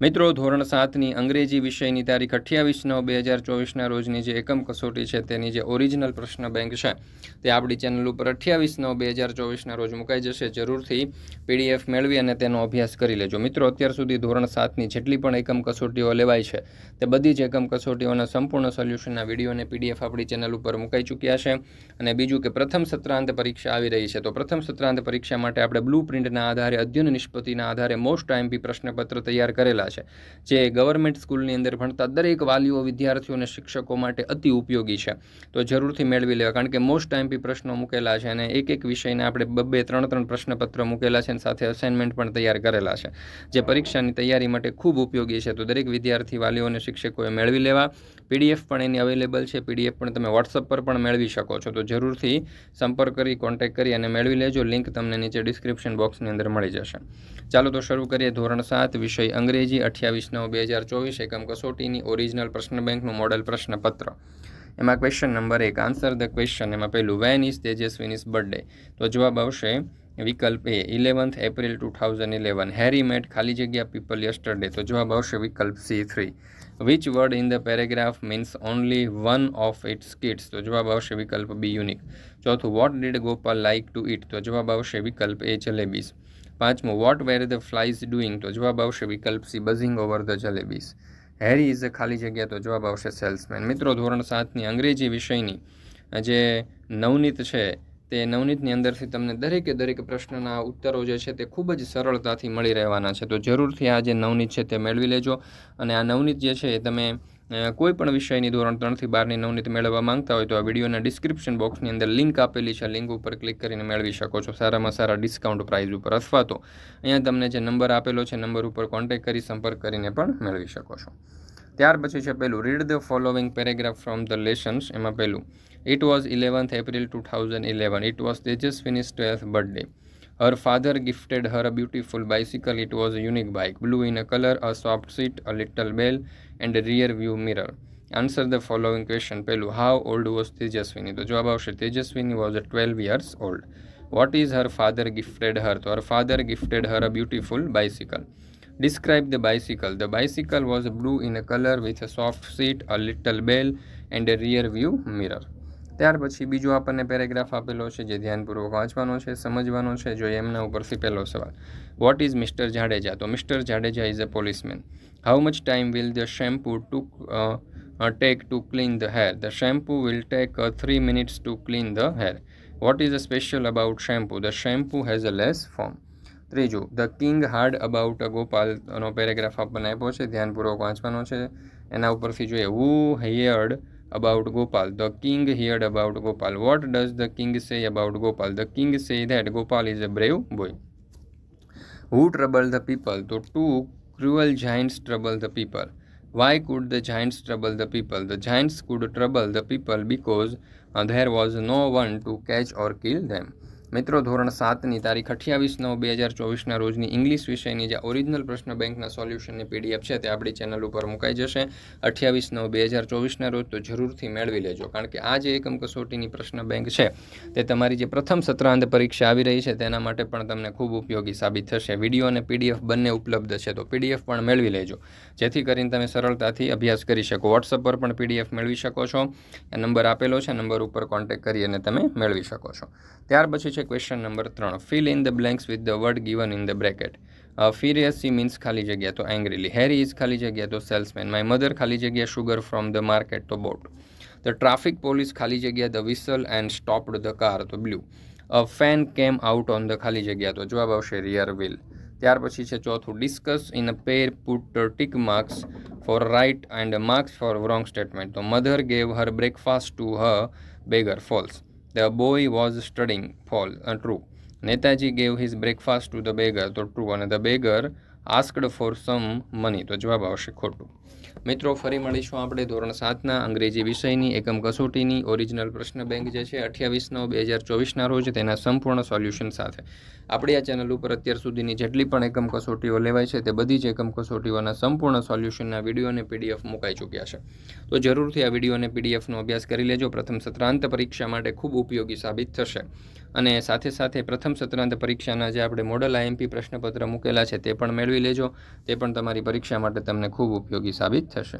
મિત્રો, ધોરણ સાતની અંગ્રેજી વિષયની તારીખ અઠ્યાવીસ નવ બે હજાર ચોવીસના રોજની જે એકમ કસોટી છે, તેની જે ઓરિજિનલ પ્રશ્ન બેંક છે, તે આપણી ચેનલ ઉપર અઠ્યાવીસ નવ બે હજાર ચોવીસના રોજ મુકાઈ જશે. જરૂરથી પીડીએફ મેળવી અને તેનો અભ્યાસ કરી લેજો. મિત્રો, અત્યાર સુધી ધોરણ સાતની જેટલી પણ એકમ કસોટીઓ લેવાય છે, તે બધી જ એકમ કસોટીઓના સંપૂર્ણ સોલ્યુશનના વીડિયો અને પીડીએફ આપણી ચેનલ ઉપર મુકાઈ ચૂક્યા છે. અને બીજું કે પ્રથમ સત્રાંત પરીક્ષા આવી રહી છે, તો પ્રથમ સત્રાંત પરીક્ષા માટે આપણે બ્લુ પ્રિન્ટના આધારે, અધ્યયન નિષ્પતિના આધારે મોસ્ટ આઈએમપી પ્રશ્નપત્ર તૈયાર કરેલા છે, જે ગવર્મેન્ટ સ્કૂલની અંદર ભણતા દરેક વાલીઓ, વિદ્યાર્થીઓ અને શિક્ષકો માટે અતિ ઉપયોગી છે. તો જરૂરથી મેળવી લેવા, કારણ કે મોસ્ટ આઈએમપી પ્રશ્નો મૂકેલા છે અને એક એક વિષયને આપણે બબ્બે ત્રણ ત્રણ પ્રશ્નપત્ર મૂકેલા છે અને સાથે અસાઇનમેન્ટ પણ તૈયાર કરેલા છે, જે પરીક્ષાની તૈયારી માટે ખૂબ ઉપયોગી છે. તો દરેક વિદ્યાર્થી, વાલીઓ અને શિક્ષકોએ મેળવી લેવા. પીડીએફ પણ એની અવેલેબલ છે. પીડીએફ પણ તમે વોટ્સઅપ પર પણ મેળવી શકો છો. તો જરૂરથી સંપર્ક કરી કોન્ટેક્ટ કરી અને મેળવી લેજો. લિંક તમને નીચે ડિસ્ક્રિપ્શન બોક્સની અંદર મળી જશે. ચાલો તો શરૂ કરીએ ધોરણ સાત વિષય અંગ્રેજી અઠ્યાવીસ નવ બે હજાર ચોવીસ એકમ કસોટીની ઓરિજિનલ પ્રશ્ન બેંકનું મોડલ પ્રશ્નપત્ર. એમાં ક્વેશ્ચન નંબર એક આન્સર ધ ક્વેશ્ચન એમાં પહેલું વેન ઇઝ તેજસ્વીનીસ બર્થડે તો જવાબ આવશે વિકલ્પ A eleventh April two thousand eleven Harry met ખાલી જગ્યા પીપલ યસ્ટરડે તો જવાબ આવશે વિકલ્પ C three which word in the paragraph means only one of its kids તો જવાબ આવશે વિકલ્પ બી યુનિક ચોથું what did Gopal like to eat તો જવાબ આવશે વિકલ્પ એ જલેબીસ. પાંચમું what were the flies doing તો જવાબ આવશે વિકલ્પ C buzzing over the jalebis Harry is a ખાલી જગ્યા, તો જવાબ આવશે સેલ્સમેન મિત્રો, ધોરણ સાતની અંગ્રેજી વિષયની જે નવનીત છે, તે નવનીતની અંદરથી તમને દરેકે દરેક પ્રશ્નના ઉત્તરો જે છે તે ખૂબ જ સરળતાથી મળી રહેવાના છે. તો જરૂરથી આ જે નવનીત છે તે મેળવી લેજો. અને આ નવનીત જે છે એ તમે કોઈ પણ વિષયની ધોરણ ત્રણથી બારની નવનીત મેળવવા માંગતા હોય તો આ વિડીયોના ડિસ્ક્રિપ્શન બોક્સની અંદર લિંક આપેલી છે. લિંક ઉપર ક્લિક કરીને મેળવી શકો છો. સારામાં સારા ડિસ્કાઉન્ટ પ્રાઇઝ ઉપર અથવા તો અહીંયા તમને જે નંબર આપેલો છે, નંબર ઉપર કોન્ટેક્ટ કરી સંપર્ક કરીને પણ મેળવી શકો છો. ત્યાર પછી છે પેલું read the following paragraph from the lessons એમાં પહેલું it was eleventh April two thousand eleven it was Tejaswini's twelfth birthday Her father gifted her a beautiful bicycle. It was a unique bike, blue in a color, a soft seat, a little bell, and a rear view mirror. Answer the following question. Pelu, how old was Tejaswini? તો જવાબ આવશે તેજસ્વીની was 12 years old. What is her father gifted her? તો her father gifted her a beautiful bicycle. Describe the bicycle. The bicycle was blue in a color with a soft seat, a little bell, and a rear view mirror. ત્યાર પછી બીજો આપણને paragraph આપેલો છે જે ધ્યાનપૂર્વક વાંચવાનો છે, સમજવાનો છે, જો એમના ઉપરથી પહેલો સવાલ વોટ ઇઝ મિસ્ટર જાડેજા? તો mister Jadeja is a policeman how much time will the shampoo to take to clean the hair the shampoo will take three minutes to clean the hair what is a special about shampoo the shampoo has a less form ત્રીજું the king hard about ગોપાલનો paragraph આપણને આપ્યો છે, ધ્યાનપૂર્વક વાંચવાનો છે. એના ઉપરથી જોઈએ who heard about Gopal. The king heard about Gopal. What does the king say about Gopal? The king say that Gopal is a brave boy. Who troubled the people? The two cruel giants trouble the people. Why could the giants trouble the people? The giants could trouble the people because there was no one to catch or kill them. મિત્રો, ધોરણ સાતની તારીખ અઠ્યાવીસ નવ બે હજાર ચોવીસના રોજની ઇંગ્લિશ વિષયની જે ઓરિજિનલ પ્રશ્ન બેંકના સોલ્યુશનની પીડીએફ છે, તે આપણી ચેનલ ઉપર મુકાઈ જશે. અઠ્યાવીસ નવ બે હજાર ચોવીસના રોજ તો જરૂરથી મેળવી લેજો, કારણ કે આ જે એકમ કસોટીની પ્રશ્ન બેંક છે, તે તમારી જે પ્રથમ સત્રાંત પરીક્ષા આવી રહી છે, તેના માટે પણ તમને ખૂબ ઉપયોગી સાબિત થશે. વીડિયો અને પીડીએફ બંને ઉપલબ્ધ છે, તો પીડીએફ પણ મેળવી લેજો. જેથી કરીને તમે સરળતાથી અભ્યાસ કરી શકો. વોટ્સઅપ પર પણ પીડીએફ મેળવી શકો છો. નંબર આપેલો છે, નંબર ઉપર કોન્ટેક્ટ કરી અને તમે મેળવી શકો છો. ત્યાર પછી છે ક્વેશ્ચન નંબર ત્રણ. Fill in the blanks with the word given in the bracket ફિરિયસી means ખાલી જગ્યા, તો એંગ્રીલી હેરી ઇઝ ખાલી જગ્યા, તો સેલ્સમેન માય મધર ખાલી જગ્યા શુગર ફ્રોમ ધ માર્કેટ તો બોટ ધ ટ્રાફિક પોલીસ ખાલી જગ્યા the whistle and stopped the car તો blew a fan came out on the ખાલી જગ્યા, તો જવાબ આવશે રિયર વ્હીલ ત્યાર પછી છે ચોથું discuss in a pair put tick marks for right and marks for wrong statement તો mother gave her breakfast to a beggar false The boy was studying. False. Uh, true. Netaji gave his breakfast to the beggar. તો true. અને the beggar asked for some money. તો જવાબ આવશે ખોટું મિત્રો, ફરી મળીશું આપણે ધોરણ સાતના અંગ્રેજી વિષયની એકમ કસોટીની ઓરિજિનલ પ્રશ્ન બેંક જે છે અઠ્યાવીસ નવ બે હજાર ચોવીસના રોજ તેના સંપૂર્ણ સોલ્યુશન સાથે. આપણી આ ચેનલ ઉપર અત્યાર સુધીની જેટલી પણ એકમ કસોટીઓ લેવાય છે, તે બધી જ એકમ કસોટીઓના સંપૂર્ણ સોલ્યુશનના વીડિયો અને પીડીએફ મુકાઈ ચૂક્યા છે. તો જરૂરથી આ વીડિયો અને પીડીએફનો અભ્યાસ કરી લેજો. પ્રથમ સત્રાંત પરીક્ષા માટે ખૂબ ઉપયોગી સાબિત થશે. અને સાથે સાથે પ્રથમ સત્રાંત પરીક્ષાના જે આપણે મોડલ આઈએમપી પ્રશ્નપત્ર મૂકેલા છે તે પણ મેળવી લેજો. તે પણ તમારી પરીક્ષા માટે તમને ખૂબ ઉપયોગી સાબિત થશે.